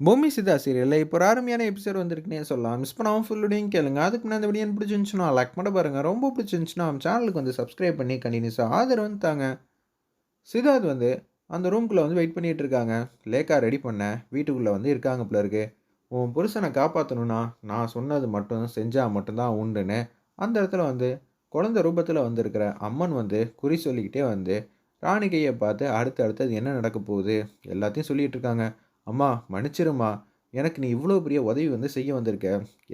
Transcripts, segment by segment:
பூமி சிதா சீரியலில் இப்போ ஒரு அருமையான எபிசோட் வந்திருக்குன்னே சொல்லலாம். மிஸ் பண்ணாமல் ஃபுல்லுடையும் கேளுங்க. அதுக்கு முன்னாடி அந்த வீடியோ பிடிச்சிருந்துச்சுன்னா லைக் பண்ண பாருங்கள் ரொம்ப பிடிச்சிருந்துச்சுன்னா நம்ம சேனலுக்கு வந்து சப்ஸ்கிரைப் பண்ணி கண்டினியூஸாக ஆதரவு வந்து தாங்க. சித்தார்த் வந்து அந்த ரூம்குள்ளே வந்து வெயிட் பண்ணிகிட்டு இருக்காங்க. லேக்கா ரெடி பண்ண. வீட்டுக்குள்ளே வந்து இருக்காங்க போல இருக்கு. உன் புருஷனை காப்பாற்றணும்னா நான் சொன்னது மட்டும் செஞ்சால் மட்டும்தான் உண்டுன்னு அந்த இடத்துல வந்து குழந்த ரூபத்தில் வந்திருக்கிற அம்மன் வந்து குறி சொல்லிக்கிட்டே வந்து ராணிகையை பார்த்து அடுத்து அடுத்தது என்ன நடக்க போகுது? எல்லாத்தையும் சொல்லிகிட்டு இருக்காங்க. அம்மா மன்னிச்சிரும்மா. எனக்கு நீ இவ்வளோ பெரிய உதவி வந்து செய்ய வந்திருக்க.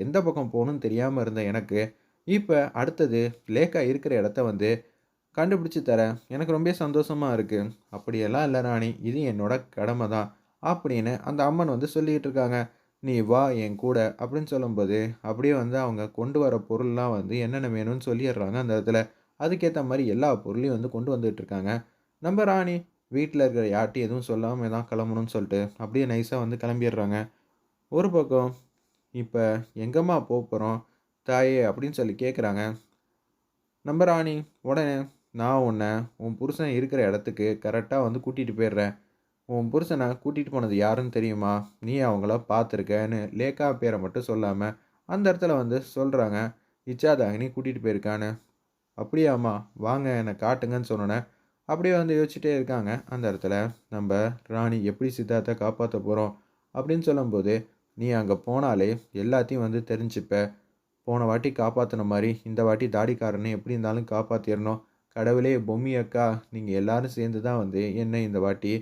எந்த பக்கம் போகணும்னு தெரியாமல் இருந்த எனக்கு. இப்போ அடுத்தது லேக்காக இருக்கிற இடத்த வந்து கண்டுபிடிச்சி தரேன். எனக்கு ரொம்ப சந்தோஷமாக இருக்குது அப்படியெல்லாம் இல்லை ராணி. இது என்னோட கடமை தான். அப்படின்னு அந்த அம்மன் வந்து சொல்லிகிட்டு இருக்காங்க. நீ வா என் கூட அப்படின்னு சொல்லும்போது அப்படியே வந்து அவங்க கொண்டு வர பொருள்லாம் வந்து என்னென்ன வேணும்னு சொல்லிடுறாங்க அந்த இடத்துல. அதுக்கேற்ற மாதிரி எல்லா பொருளையும் வந்து கொண்டு வந்துகிட்ருக்காங்க இருக்காங்க. நம்ம ராணி வீட்டில் இருக்கிற யார்ட்டையும் எதுவும் சொல்லாமல் தான் கிளம்பணும்னு சொல்லிட்டு அப்படியே நைஸாக வந்து கிளம்பிடுறாங்க. ஒரு பக்கம் இப்போ எங்கம்மா போக போகிறோம் தாயே அப்படின்னு சொல்லி கேட்குறாங்க நம்ம ராணி உடனே நான் உன்னை உன் புருஷன் இருக்கிற இடத்துக்கு கரெக்டாக வந்து கூட்டிகிட்டு போயிடுறேன். உன் புருஷனை கூட்டிகிட்டு போனது யாருன்னு தெரியுமா? நீ அவங்கள பார்த்துருக்கன்னு லேக்கா பேரை மட்டும் சொல்லாமல் அந்த இடத்துல வந்து சொல்கிறாங்க இச்சாதாகினி கூட்டிகிட்டு போயிருக்கான்னு. அப்படியாம்மா வாங்க என்னை காட்டுங்கன்னு சொன்னோன்னே அப்படியே வந்து யோசிச்சுட்டே இருக்காங்க. அந்த இடத்துல நம்ம ராணி எப்படி சித்தார்த்தை காப்பாற்ற போகிறோம் அப்படின்னு சொல்லும்போது நீ அங்கே போனாலே எல்லாத்தையும் வந்து தெரிஞ்சுப்ப. போன வாட்டி காப்பாற்றின மாதிரி இந்த வாட்டி தாடிக்காரனை எப்படி இருந்தாலும் காப்பாற்றிடணும் கடவுளே பொம்மி அக்கா நீங்கள் எல்லோரும் சேர்ந்து தான் வந்து என்ன இந்த வாட்டி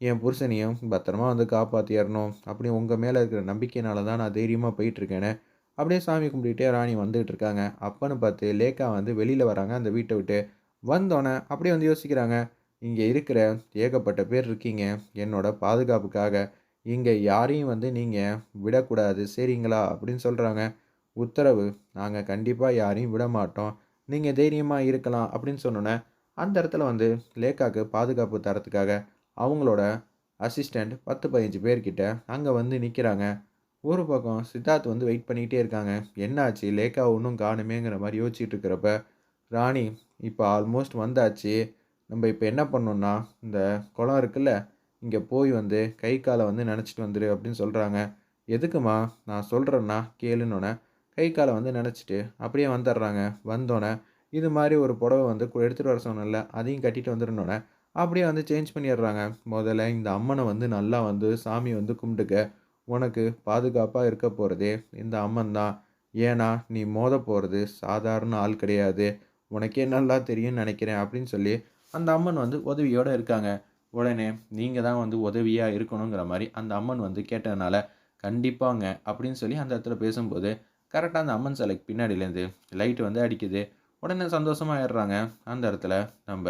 என் புருஷனையும் பத்திரமா வந்து காப்பாற்றிடணும் அப்படி உங்கள் மேலே இருக்கிற நம்பிக்கையினால தான் நான் தைரியமாக போயிட்டுருக்கேனே அப்படியே சாமி கும்பிட்டுட்டே ராணி வந்துகிட்டு இருக்காங்க. அப்பன்னு பார்த்து லேக்கா வந்து வெளியில் வராங்க. அந்த வீட்டை விட்டு வந்தோன்னே அப்படியே வந்து யோசிக்கிறாங்க இங்கே இருக்கிற ஏகப்பட்ட பேர் இருக்கீங்க. என்னோட பாதுகாப்புக்காக இங்கே யாரையும் வந்து நீங்கள் விடக்கூடாது. சரிங்களா? அப்படின்னு சொல்கிறாங்க உத்தரவு நாங்கள் கண்டிப்பாக யாரையும் விட மாட்டோம். நீங்கள் தைரியமாக இருக்கலாம். அப்படின்னு சொன்னோன்னே அந்த இடத்துல வந்து லேக்காக்கு பாதுகாப்பு தரத்துக்காக அவங்களோட அசிஸ்டண்ட் பத்து பதினஞ்சு பேர்கிட்ட அங்கே வந்து நிற்கிறாங்க ஒரு பக்கம் சித்தார்த் வந்து வெயிட் பண்ணிக்கிட்டே இருக்காங்க. என்னாச்சு? லேக்கா ஒன்றும் காணுமேங்கிற மாதிரி யோசிச்சுட்டு இருக்கிறப்ப ராணி இப்போ ஆல்மோஸ்ட் வந்தாச்சு. நம்ம இப்போ என்ன பண்ணோன்னா இந்த குளம் இருக்குல்ல இங்கே போய் வந்து கை காலை வந்து நினச்சிட்டு வந்துடு அப்படின்னு சொல்கிறாங்க எதுக்குமா நான் சொல்கிறேன்னா கேளுன்னொன்னே கை காலை வந்து நினச்சிட்டு அப்படியே வந்துடுறாங்க. வந்தோடனே இது மாதிரி ஒரு புடவை வந்து எடுத்துகிட்டு வர சொன்னல அதையும் கட்டிட்டு வந்துருந்தோன்னே அப்படியே வந்து சேஞ்ச் பண்ணிடுறாங்க. முதல்ல இந்த அம்மனை வந்து நல்லா வந்து சாமி வந்து கும்பிட்டுக்க. உனக்கு பாதுகாப்பாக இருக்க போகிறதே இந்த அம்மன் தான். ஏன்னா நீ மோத போகிறது சாதாரண ஆள் கிடையாது. உனக்கே நல்லா தெரியும்னு நினைக்கிறேன் அப்படின்னு சொல்லி அந்த அம்மன் வந்து உதவியோடு இருக்காங்க. உடனே நீங்கள் தான் வந்து உதவியாக இருக்கணுங்கிற மாதிரி அந்த அம்மன் வந்து கேட்டதுனால கண்டிப்பாங்க அப்படின்னு சொல்லி அந்த இடத்துல பேசும்போது கரெக்டாக அந்த அம்மன் சிலைக்கு பின்னாடியிலேருந்து லைட் வந்து அடிக்குது. உடனே சந்தோஷமாக ஆயிடுறாங்க அந்த இடத்துல நம்ம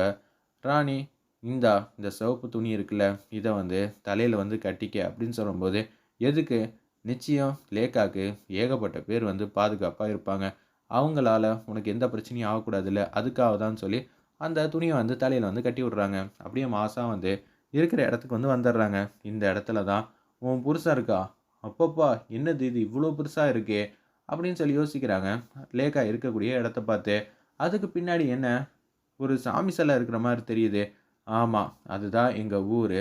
ராணி இந்தா இந்த சிவப்பு துணி இருக்குல்ல இதை வந்து தலையில் வந்து கட்டிக்க அப்படின்னு சொல்லும்போது எதுக்கு? நிச்சயம் லேக்காக்கு ஏகப்பட்ட பேர் வந்து பாதுகாப்பாக இருப்பாங்க. அவங்களால உனக்கு எந்த பிரச்சனையும் ஆகக்கூடாதுல்ல. அதுக்காக தான் சொல்லி அந்த துணியை வந்து தலையில் வந்து கட்டி விட்றாங்க. அப்படியே மாதம் வந்து இருக்கிற இடத்துக்கு வந்து வந்துடுறாங்க. இந்த இடத்துல தான் உன் புருஷன் இருக்கா? அப்பப்பா என்னது இது? இவ்வளோ பெருசாக இருக்கே. அப்படின்னு சொல்லி யோசிக்கிறாங்க. லேக்கா இருக்கக்கூடிய இடத்த பார்த்து அதுக்கு பின்னாடி என்ன? ஒரு சாமி சிலை இருக்கிற மாதிரி தெரியுது. ஆமாம் அதுதான் எங்கள் ஊர்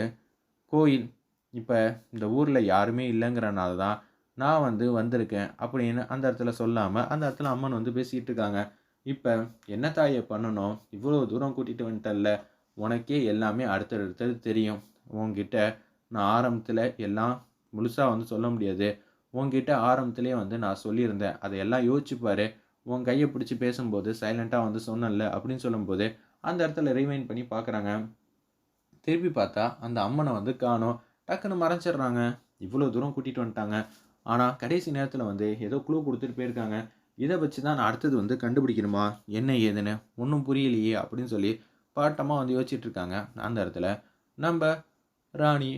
கோயில். இப்போ இந்த ஊரில் யாருமே இல்லைங்கிறனால தான் நான் வந்து வந்திருக்கேன் அப்படின்னு அந்த இடத்துல சொல்லாமல் அந்த இடத்துல அம்மன் வந்து பேசிகிட்டு இருக்காங்க. இப்போ என்ன தாயை பண்ணணும்? இவ்வளோ தூரம் கூட்டிகிட்டு வந்துட்டல்ல? உனக்கே எல்லாமே அடுத்தடுத்தது தெரியும். உன்கிட்ட நான் ஆரம்பத்தில் எல்லாம் முழுசாக வந்து சொல்ல முடியாது. உங்ககிட்ட ஆரம்பத்துலேயே வந்து நான் சொல்லியிருந்தேன். அதையெல்லாம் யோசிச்சுப்பார் உன் கையை பிடிச்சி பேசும்போது சைலண்ட்டாக வந்து சொன்னேன்ல அப்படின்னு சொல்லும்போது அந்த இடத்துல ரிமைண்ட் பண்ணி பார்க்குறாங்க திருப்பி பார்த்தா அந்த அம்மனை வந்து காணும். டக்குன்னு மறைச்சிடுறாங்க இவ்வளோ தூரம் கூட்டிகிட்டு வந்துட்டாங்க. ஆனால் கடைசி நேரத்தில் வந்து ஏதோ க்ளூ கொடுத்துட்டு போயிருக்காங்க. இதை வச்சு தான் நான் அடுத்தது வந்து கண்டுபிடிக்கணுமா? என்ன ஏதுன்னு? ஒன்றும் புரியலையே அப்படின்னு சொல்லி பாட்டமாக வந்து யோசிச்சுட்டு இருக்காங்க அந்த இடத்துல. நம்ம ராணி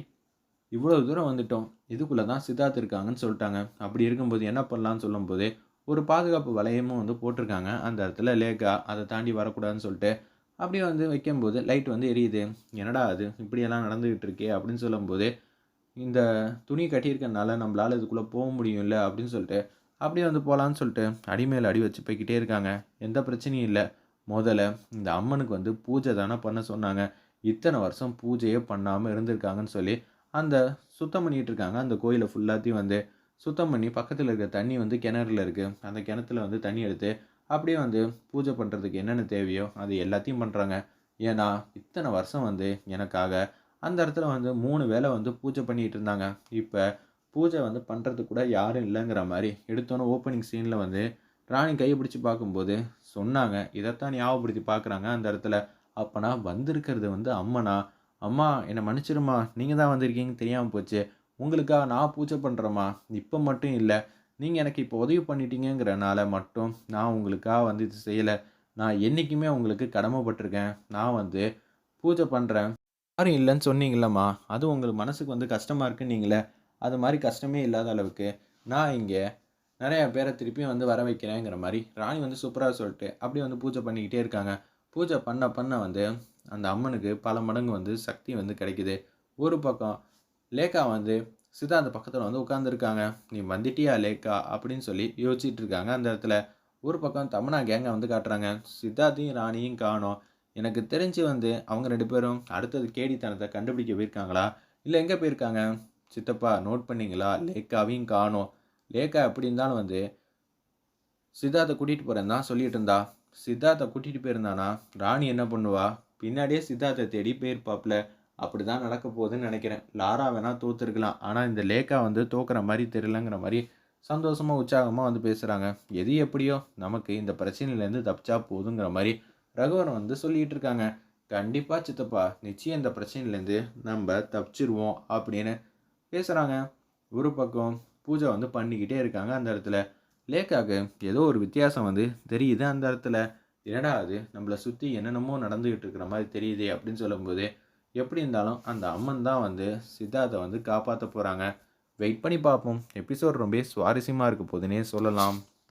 இவ்வளோ தூரம் வந்துட்டோம். இதுக்குள்ளே தான் சித்தார்த் இருக்காங்கன்னு சொல்லிட்டாங்க. அப்படி இருக்கும்போது என்ன பண்ணலான்னு சொல்லும்போது ஒரு பாதுகாப்பு வளையமும் வந்து போட்டிருக்காங்க. அந்த இடத்துல லேக்கா அதை தாண்டி வரக்கூடாதுன்னு சொல்லிட்டு அப்படியே வந்து வைக்கும்போது லைட் வந்து எரியுது. என்னடா அது? இப்படியெல்லாம் நடந்துக்கிட்டு இருக்கே அப்படின்னு சொல்லும்போது இந்த துணி கட்டியிருக்கனால நம்மளால் இதுக்குள்ளே போக முடியும்ல அப்படின்னு சொல்லிட்டு அப்படியே வந்து போகலான்னு சொல்லிட்டு அடிமேல் அடி வச்சு போய்கிட்டே இருக்காங்க. எந்த பிரச்சனையும் இல்லை. முதல்ல இந்த அம்மனுக்கு வந்து பூஜை தானே பண்ண சொன்னாங்க. இத்தனை வருஷம் பூஜையே பண்ணாமல் இருந்திருக்காங்கன்னு சொல்லி அந்த சுத்தம் பண்ணிகிட்டு இருக்காங்க. அந்த கோயிலை ஃபுல்லாத்தையும் வந்து சுத்தம் பண்ணி பக்கத்தில் இருக்க தண்ணி வந்து கிணறுல இருக்குது அந்த கிணத்துல வந்து தண்ணி எடுத்து அப்படியே வந்து பூஜை பண்ணுறதுக்கு என்னென்ன தேவையோ அது எல்லாத்தையும் பண்ணுறாங்க ஏன்னா இத்தனை வருஷம் வந்து எனக்காக அந்த இடத்துல வந்து மூணு வேளை வந்து பூஜை பண்ணிகிட்டு இருந்தாங்க. இப்போ பூஜை வந்து பண்ணுறதுக்கு கூட யாரும் இல்லைங்கிற மாதிரி எடுத்தோன்னே ஓப்பனிங் சீனில் வந்து ராணி கையை பிடிச்சி பார்க்கும்போது சொன்னாங்க. இதைத்தான் ஞாபகப்படுத்தி பார்க்குறாங்க அந்த இடத்துல. அப்போனா வந்திருக்கிறது வந்து அம்மனா? அம்மா என்னை மன்னிச்சிருமா? நீங்கள் தான் வந்திருக்கீங்கன்னு தெரியாமல் போச்சு. உங்களுக்காக நான் பூஜை பண்ணுறேம்மா இப்போ மட்டும் இல்லை. நீங்கள் எனக்கு இப்போ உதவி பண்ணிட்டீங்கிறனால மட்டும் நான் உங்களுக்காக வந்து இது செய்யலை. நான் என்றைக்குமே உங்களுக்கு கடமைப்பட்டிருக்கேன். நான் வந்து பூஜை பண்ணுறேன் யாரும் இல்லைன்னு சொன்னீங்களம்மா அது உங்களுக்கு மனசுக்கு வந்து கஷ்டமாக இருக்குன்னு நீங்களே. அது மாதிரி கஷ்டமே இல்லாத அளவுக்கு நான் இங்கே நிறையா பேரை திருப்பியும் வந்து வர வைக்கிறேங்கிற மாதிரி ராணி வந்து சூப்பராக சொல்லிட்டு அப்படியே வந்து பூஜை பண்ணிக்கிட்டே இருக்காங்க. பூஜை பண்ண பண்ண வந்து அந்த அம்மனுக்கு பல மடங்கு வந்து சக்தி வந்து கிடைக்குது. ஒரு பக்கம் லேக்கா வந்து சித்தாந்த பக்கத்தில் வந்து உட்காந்துருக்காங்க நீ வந்துட்டியா லேக்கா அப்படின்னு சொல்லி யோசிச்சுட்டு இருக்காங்க அந்த இடத்துல. ஒரு பக்கம் தமனா கேங்கை வந்து காட்டுறாங்க. சித்தார்த்தையும் ராணியும் காணும். எனக்கு தெரிஞ்சு வந்து அவங்க ரெண்டு பேரும் அடுத்தது கேடித்தனத்தை கண்டுபிடிக்க போயிருக்காங்களா? இல்லை எங்கே போயிருக்காங்க? சித்தப்பா நோட் பண்ணீங்களா? லேக்காவையும் காணோம். லேக்கா எப்படி இருந்தாலும் வந்து சித்தார்த்தை கூட்டிகிட்டு போகிறேன் தான் சொல்லிட்டு இருந்தா. சித்தார்த்தை கூட்டிகிட்டு போயிருந்தானா? ராணி என்ன பண்ணுவா? பின்னாடியே சித்தார்த்தை தேடி போயிருப்பாப்ல. அப்படி தான் நடக்க போகுதுன்னு நினைக்கிறேன். லாரா வேணால் தோத்துருக்கலாம். ஆனால் இந்த லேக்கா வந்து தோக்குற மாதிரி தெரியலங்கிற மாதிரி சந்தோஷமாக உற்சாகமாக வந்து பேசுகிறாங்க எது எப்படியோ நமக்கு இந்த பிரச்சனையிலேருந்து தப்பிச்சா போதுங்கிற மாதிரி ரகுவரன் வந்து சொல்லிகிட்டு இருக்காங்க. கண்டிப்பாக சித்தப்பா நிச்சயம் இந்த பிரச்சனையிலேருந்து நம்ம தப்பிச்சிருவோம் அப்படின்னு பேசுகிறாங்க ஒரு பக்கம் பூஜை வந்து பண்ணிக்கிட்டே இருக்காங்க அந்த இடத்துல. லேக்காக்கு ஏதோ ஒரு வித்தியாசம் வந்து தெரியுது அந்த இடத்துல. என்னடா அது? நம்மளை சுற்றி என்னென்னமோ நடந்துக்கிட்டு இருக்கிற மாதிரி தெரியுதே அப்படின்னு சொல்லும்போது எப்படி இருந்தாலும் அந்த அம்மன் தான் வந்து சித்தார்த்தை வந்து காப்பாற்ற போகிறாங்க வெயிட் பண்ணி பார்ப்போம். எபிசோட் ரொம்ப சுவாரஸ்யமாக இருக்க போதுன்னே சொல்லலாம்.